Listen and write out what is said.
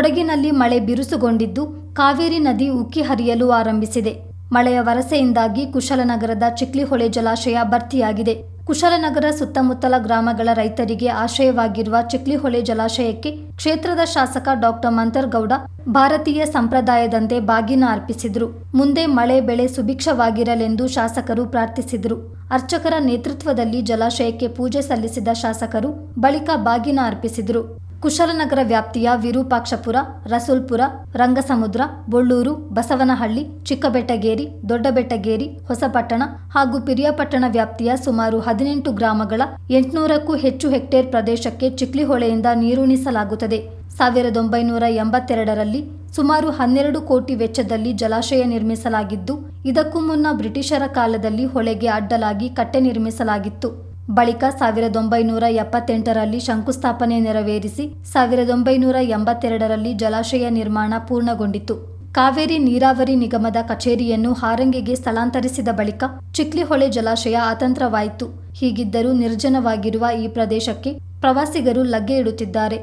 ಕೊಡಗಿನಲ್ಲಿ ಮಳೆ ಬಿರುಸುಗೊಂಡಿದ್ದು ಕಾವೇರಿ ನದಿ ಉಕ್ಕಿ ಹರಿಯಲು ಆರಂಭಿಸಿದೆ. ಮಳೆಯ ವರಸೆಯಿಂದಾಗಿ ಕುಶಲನಗರದ ಚಿಕ್ಲಿಹೊಳೆ ಜಲಾಶಯ ಭರ್ತಿಯಾಗಿದೆ. ಕುಶಲನಗರ ಸುತ್ತಮುತ್ತಲ ಗ್ರಾಮಗಳ ರೈತರಿಗೆ ಆಶ್ರಯವಾಗಿರುವ ಚಿಕ್ಲಿಹೊಳೆ ಜಲಾಶಯಕ್ಕೆ ಕ್ಷೇತ್ರದ ಶಾಸಕ ಡಾಕ್ಟರ್ ಮಂತರ್ಗೌಡ ಭಾರತೀಯ ಸಂಪ್ರದಾಯದಂತೆ ಬಾಗಿನ ಅರ್ಪಿಸಿದರು. ಮುಂದೆ ಮಳೆ ಬೆಳೆ ಸುಭಿಕ್ಷವಾಗಿರಲೆಂದು ಶಾಸಕರು ಪ್ರಾರ್ಥಿಸಿದರು. ಅರ್ಚಕರ ನೇತೃತ್ವದಲ್ಲಿ ಜಲಾಶಯಕ್ಕೆ ಪೂಜೆ ಸಲ್ಲಿಸಿದ ಶಾಸಕರು ಬಳಿಕ ಬಾಗಿನ ಅರ್ಪಿಸಿದರು. ಕುಶಲನಗರ ವ್ಯಾಪ್ತಿಯ ವಿರೂಪಾಕ್ಷಪುರ, ರಸೂಲ್ಪುರ, ರಂಗಸಮುದ್ರ, ಬೊಳ್ಳೂರು, ಬಸವನಹಳ್ಳಿ, ಚಿಕ್ಕಬೆಟ್ಟಗೇರಿ, ದೊಡ್ಡಬೆಟ್ಟಗೇರಿ, ಹೊಸಪಟ್ಟಣ ಹಾಗೂ ಪಿರಿಯಾಪಟ್ಟಣ ವ್ಯಾಪ್ತಿಯ ಸುಮಾರು ಹದಿನೆಂಟು ಗ್ರಾಮಗಳ ಎಂಟುನೂರಕ್ಕೂ ಹೆಚ್ಚು ಹೆಕ್ಟೇರ್ ಪ್ರದೇಶಕ್ಕೆ ಚಿಕ್ಲಿಹೊಳೆಯಿಂದ ನೀರುಣಿಸಲಾಗುತ್ತದೆ ಸಾವಿರದ ಒಂಬೈನೂರ ಎಂಬತ್ತೆರಡರಲ್ಲಿ ಸುಮಾರು ಹನ್ನೆರಡು ಕೋಟಿ ವೆಚ್ಚದಲ್ಲಿ ಜಲಾಶಯ ನಿರ್ಮಿಸಲಾಗಿದ್ದು, ಇದಕ್ಕೂ ಮುನ್ನ ಬ್ರಿಟಿಷರ ಕಾಲದಲ್ಲಿ ಹೊಳೆಗೆ ಅಡ್ಡಲಾಗಿ ಕಟ್ಟೆ ನಿರ್ಮಿಸಲಾಗಿತ್ತು. ಬಳಿಕ ಸಾವಿರದ ಒಂಬೈನೂರ ಎಪ್ಪತ್ತೆಂಟರಲ್ಲಿ ಶಂಕುಸ್ಥಾಪನೆ ನೆರವೇರಿಸಿ ಸಾವಿರದ ಒಂಬೈನೂರ ಎಂಬತ್ತೆರಡರಲ್ಲಿ ಜಲಾಶಯ ನಿರ್ಮಾಣ ಪೂರ್ಣಗೊಂಡಿತು. ಕಾವೇರಿ ನೀರಾವರಿ ನಿಗಮದ ಕಚೇರಿಯನ್ನು ಹಾರಂಗಿಗೆ ಸ್ಥಳಾಂತರಿಸಿದ ಬಳಿಕ ಚಿಕ್ಲಿಹೊಳೆ ಜಲಾಶಯ ಅತಂತ್ರವಾಯಿತು. ಹೀಗಿದ್ದರೂ ನಿರ್ಜನವಾಗಿರುವ ಈ ಪ್ರದೇಶಕ್ಕೆ ಪ್ರವಾಸಿಗರು ಲಗ್ಗೆ ಇಡುತ್ತಿದ್ದಾರೆ.